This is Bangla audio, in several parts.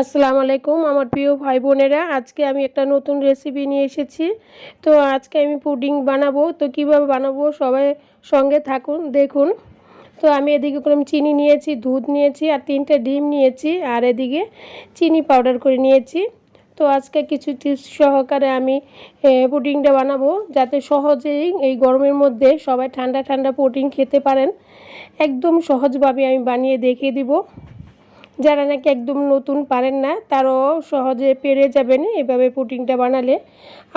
আসসালামু আলাইকুম আমার প্রিয় ভাই বোনেরা। আজকে আমি একটা নতুন রেসিপি নিয়ে এসেছি। তো আজকে আমি পুডিং বানাবো। তো কীভাবে বানাবো সবাই সঙ্গে থাকুন, দেখুন। তো আমি এদিকে কোনো চিনি নিয়েছি, দুধ নিয়েছি আর তিনটে ডিম নিয়েছি আর এদিকে চিনি পাউডার করে নিয়েছি। তো আজকে কিছু টিপস সহকারে আমি পুডিংটা বানাবো। যাতে সহজেই এই গরমের মধ্যে সবাই ঠান্ডা ঠান্ডা পুডিং খেতে পারেন। একদম সহজভাবে আমি বানিয়ে দেখিয়ে দিব। যারা নাকি একদম নতুন পারেন না, তারাও সহজে পেরে যাবেন এভাবে পুডিংটা বানালে।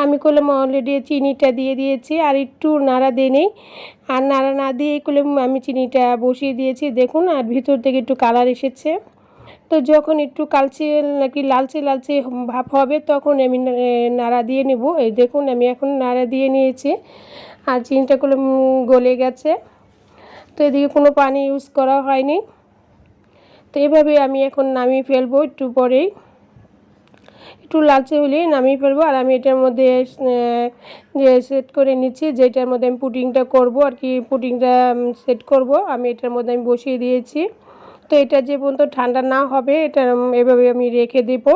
আমি করলাম অলরেডি চিনিটা দিয়ে দিয়েছি, আর একটু নাড়া দিয়ে নেই। আর নাড়া না দিয়ে করলাম আমি চিনিটা বসিয়ে দিয়েছি, দেখুন, আর ভিতর থেকে একটু কালার এসেছে। তো যখন একটু কালচে নাকি লালচে লালচে ভাব হবে, তখন আমি নাড়া দিয়ে নেব। এই দেখুন, আমি এখন নাড়া দিয়ে নিয়েছি, আর চিনিটা করলাম গলে গেছে। তো এদিকে কোনো পানি ইউজ করা হয়নি। তো এভাবে আমি এখন নামিয়ে ফেলব একটু পরেই। একটু লালচে হলেই নামিয়ে ফেলব। আর আমি এটার মধ্যে যে সেট করে নিচ্ছি, যেটার মধ্যে আমি পুটিংটা করব, আর কি পুটিংটা সেট করব, আমি এটার মধ্যে আমি বসিয়ে দিয়েছি। তো এটা যে পর্যন্ত ঠান্ডা না হবে, এটা এভাবে আমি রেখে দেবো।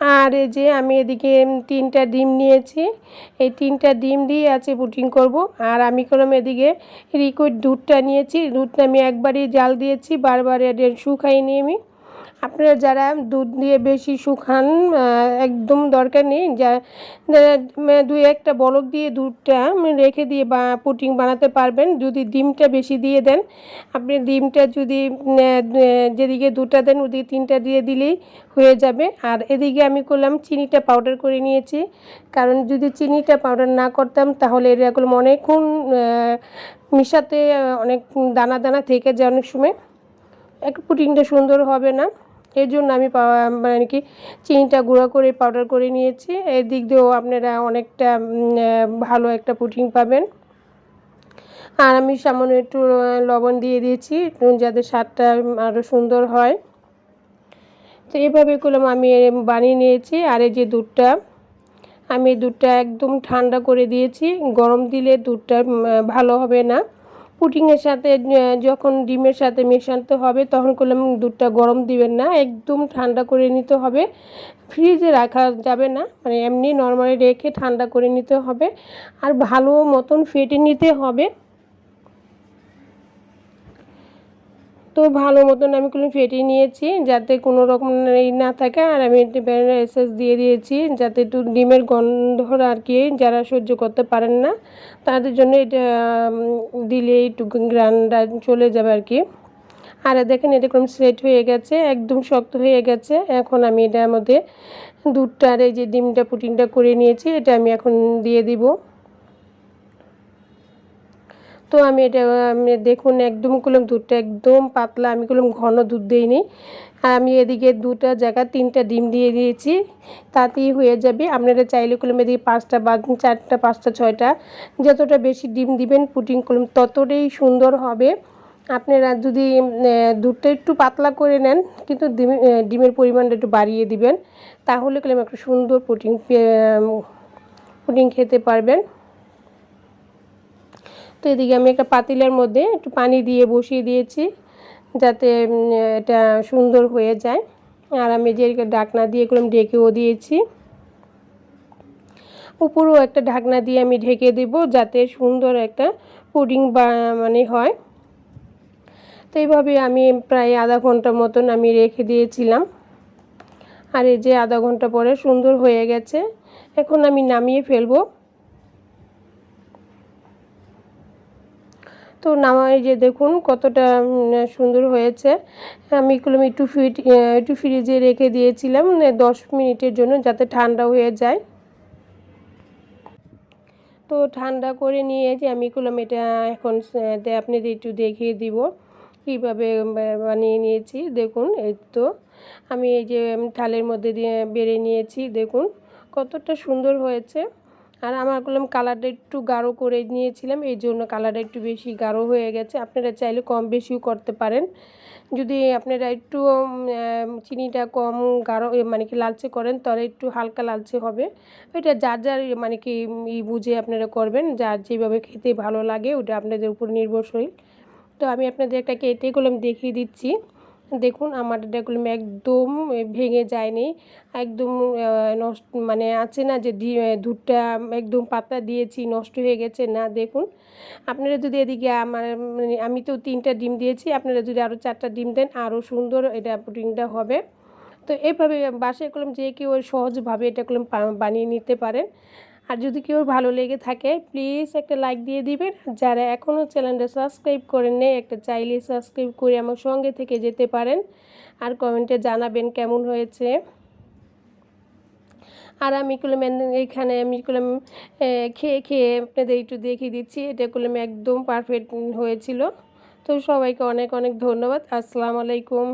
আর এই যে আমি এদিকে তিনটা ডিম নিয়েছি। এই তিনটা ডিম দিয়ে আছে পুটিং করব। আর আমি করলাম এদিকে রিকুইড দুধটা নিয়েছি। দুধটা আমি একবারই জাল দিয়েছি, বারবার এটা শুকাইনি আমি। আপনারা যারা দুধ দিয়ে বেশি শুকান একদম দরকার নেই। যা দুই একটা বলক দিয়ে দুধটা রেখে দিয়ে বা পুটিং বানাতে পারবেন। যদি ডিমটা বেশি দিয়ে দেন, আপনি ডিমটা যদি যেদিকে দুটা দেন, ওদিকে তিনটা দিয়ে দিলেই হয়ে যাবে। আর এদিকে আমি করলাম চিনিটা পাউডার করে নিয়েছি। কারণ যদি চিনিটা পাউডার না করতাম, তাহলে এরকম অনেকক্ষণ মিশাতে অনেক দানা দানা থেকে যায় অনেক সময়। একটু পুটিংটা সুন্দর হবে না। এর জন্য আমি মানে কি চিনিটা গুঁড়ো করে পাউডার করে নিয়েছি। এর দিক দিয়েও আপনারা অনেকটা ভালো একটা পুটিং পাবেন। আর আমি সামান্য একটু লবণ দিয়ে দিয়েছি যাতে স্বাদটা আরও সুন্দর হয়। তো এইভাবে করলাম, আমি বানিয়ে নিয়েছি। আর এই যে দুধটা, আমি দুধটা একদম ঠান্ডা করে দিয়েছি। গরম দিলে দুধটা ভালো হবে না। পুডিংয়ের সাথে যখন ডিমের সাথে মেশাতে হবে, তখন করলাম দুধটা গরম দিবেন না, একদম ঠান্ডা করে নিতে হবে। ফ্রিজে রাখা যাবে না মানে এমনি নর্মালি রেখে ঠান্ডা করে নিতে হবে। আর ভালো মতন ফেটে নিতে হবে। তো ভালো মতন আমি কোনো ফেটিয়ে নিয়েছি, যাতে কোনো রকম এই না থাকে। আর আমি ব্যানানা এসেস দিয়ে দিয়েছি, যাতে একটু ডিমের গন্ধ আর কি, যারা সহ্য করতে পারেন না, তাদের জন্য এটা দিলে একটু গ্রান্ডা চলে যাবে আর কি। আর দেখেন এটা কোনো সেট হয়ে গেছে, একদম শক্ত হয়ে গেছে। এখন আমি এটার মধ্যে দুধটা আর এই যে ডিমটা পুটিনটা করে নিয়েছি, এটা আমি এখন দিয়ে দিব। তো আমি এটা, আমি দেখুন একদম করলাম দুধটা একদম পাতলা, আমি করলাম ঘন দুধ দিইনি। আর আমি এদিকে দুটা জায়গা তিনটা ডিম দিয়ে দিয়েছি, তাতেই হয়ে যাবে। আপনারা চাইলে করলাম এদিকে পাঁচটা বা চারটা, পাঁচটা, ছয়টা, যতটা বেশি ডিম দিবেন পুটিং করলাম ততটাই সুন্দর হবে। আপনারা যদি দুধটা একটু পাতলা করে নেন, কিন্তু ডিম- ডিমের পরিমাণটা একটু বাড়িয়ে দিবেন, তাহলে করলাম একটা সুন্দর পুটিং পুটিং খেতে পারবেন। তো এদিকে আমি একটা পাতিলের মধ্যে একটু পানি দিয়ে বসিয়ে দিয়েছি, যাতে এটা সুন্দর হয়ে যায়। আর আমি যে ঢাকনা দিয়ে করলাম ঢেকেও দিয়েছি। উপরেও একটা ঢাকনা দিয়ে আমি ঢেকে দেব, যাতে সুন্দর একটা পুডিং বা মানে হয়। তো এইভাবে আমি প্রায় আধা ঘণ্টা মতন আমি রেখে দিয়েছিলাম। আর এই যে আধা ঘণ্টা পরে সুন্দর হয়ে গেছে। এখন আমি নামিয়ে ফেলব। তো নামাই যে দেখুন কতটা সুন্দর হয়েছে। আমি এগুলো একটু ফিট একটু ফ্রিজে রেখে দিয়েছিলাম দশ মিনিটের জন্য যাতে ঠান্ডা হয়ে যায়। তো ঠান্ডা করে নিয়ে যে আমি করলাম এটা এখন আপনাদের একটু দেখিয়ে দিব, কীভাবে বানিয়ে নিয়েছি। দেখুন, এই তো আমি এই যে থালের মধ্যে দিয়ে বেড়ে নিয়েছি, দেখুন কতটা সুন্দর হয়েছে। আর আমার করলাম কালারটা একটু গাঢ় করে নিয়েছিলাম এই জন্য কালারটা একটু বেশি গাঢ় হয়ে গেছে। আপনারা চাইলে কম বেশিও করতে পারেন। যদি আপনারা একটু চিনিটা কম গাঢ় মানে কি লালচে করেন, তাহলে একটু হালকা লালচে হবে। এটা যার যার মানে কি ই বুঝে আপনারা করবেন, যার যেভাবে খেতে ভালো লাগে, ওটা আপনাদের উপর নির্ভরশীল। তো আমি আপনাদের একটা কেটে করলাম দেখিয়ে দিচ্ছি। দেখুন, আমার করলাম একদম ভেঙে যায়নি। একদম নষ্ট মানে আছে না যে দুধটা একদম পাতা দিয়েছি, নষ্ট হয়ে গেছে না, দেখুন। আপনারা যদি এদিকে আমার মানে আমি তো তিনটা ডিম দিয়েছি, আপনারা যদি আরও চারটা ডিম দেন আরও সুন্দর এটা পুটিংটা হবে। তো এইভাবে বাসায় করলাম যে কেউ সহজভাবে এটা করলাম বানিয়ে নিতে পারেন। আর যদি কেউ ভালো লেগে থাকে প্লিজ একটা লাইক দিয়ে দিবেন। যারা এখনও চ্যানেলটা সাবস্ক্রাইব করেন নেই একটা চাইলে সাবস্ক্রাইব করে আমার সঙ্গে থেকে যেতে পারেন। আর কমেন্টে জানাবেন কেমন হয়েছে। আর আমি করলাম এইখানে আমি করলাম খেয়ে খেয়ে আপনাদের একটু দেখিয়ে দিচ্ছি। এটা করলাম একদম পারফেক্ট হয়েছিল। তো সবাইকে অনেক অনেক ধন্যবাদ। আসসালামু আলাইকুম।